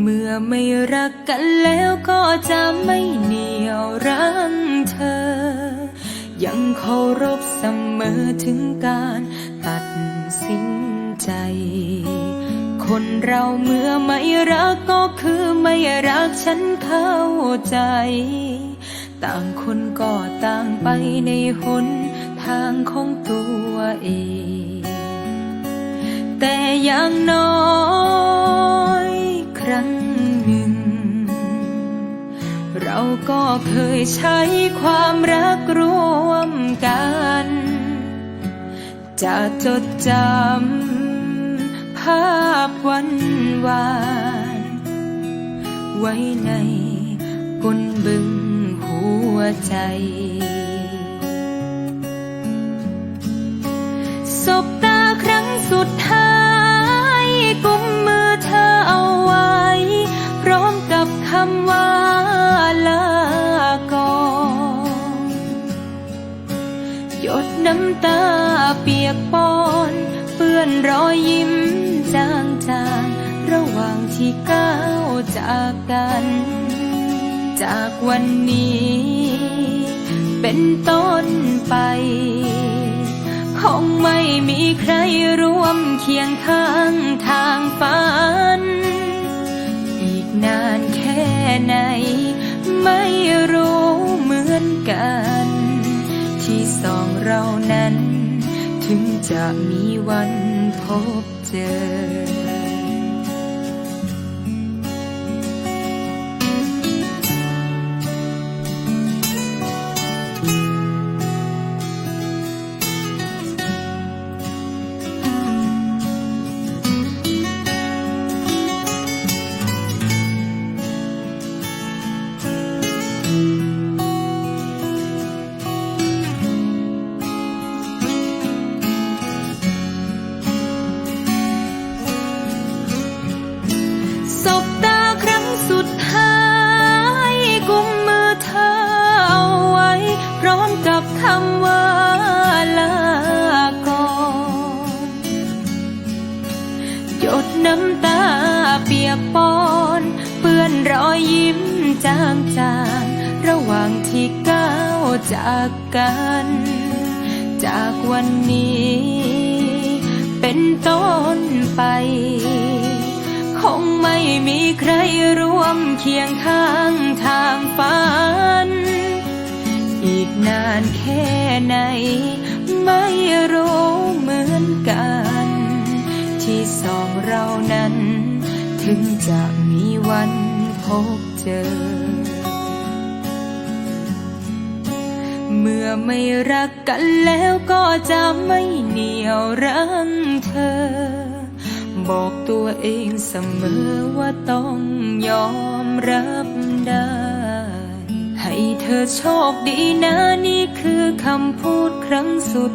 เมื่อไม่รักกันแล้วก็จะไม่เหนียวรั้งเธอ ยังเคารพเสมอถึงการตัดสินใจ คนเราเมื่อไม่รักก็คือไม่รักฉันเข้าใจ ต่างคนก็ต่างไปในหนทางของตัวเอง แต่อย่างน้อย เราก็เคยใช้ความรักร่วมกัน จะจดจำภาพวันวาน ไว้ในก้นบึงหัวใจ หยดน้ำตาเปียกปอนเปื้อนรอยยิ้มจางจางระหว่างที่ก้าวจากกัน จากวันนี้ เป็นต้นไป คงไม่มีใครร่วมเคียงข้างทางฝัน อีกนานแค่ไหน จะมีวันพบเจอสำว่าลาก่อนหยดน้ำตาเปียกปอน เปื้อนรอยยิ้มจางจางระหว่างที่ก้าวจากกัน จากวันนี้ เป็นต้นไป คงไม่มีใครร่วมเคียงข้างทางฝัน อีกนานแค่ไหน ไม่รู้เหมือนกัน ที่สองเรานั้น ถึงจะมีวันพบเจอ เมื่อไม่รักกันแล้วก็จะไม่เหนียวรั้งเธอ บอกตัวเองเสมอว่าต้องยอมรับได้ ให้เธอโชคดีนะนี่คือคำพูดครั้งสุด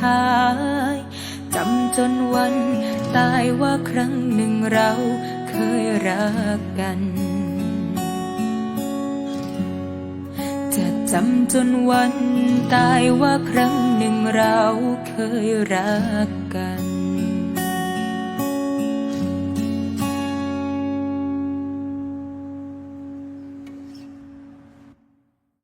ท้ายจำจนวันตายว่าครั้งหนึ่งเราเคยรักกัน จะจำจนวันตายว่าครั้งหนึ่งเราเคยรักกัน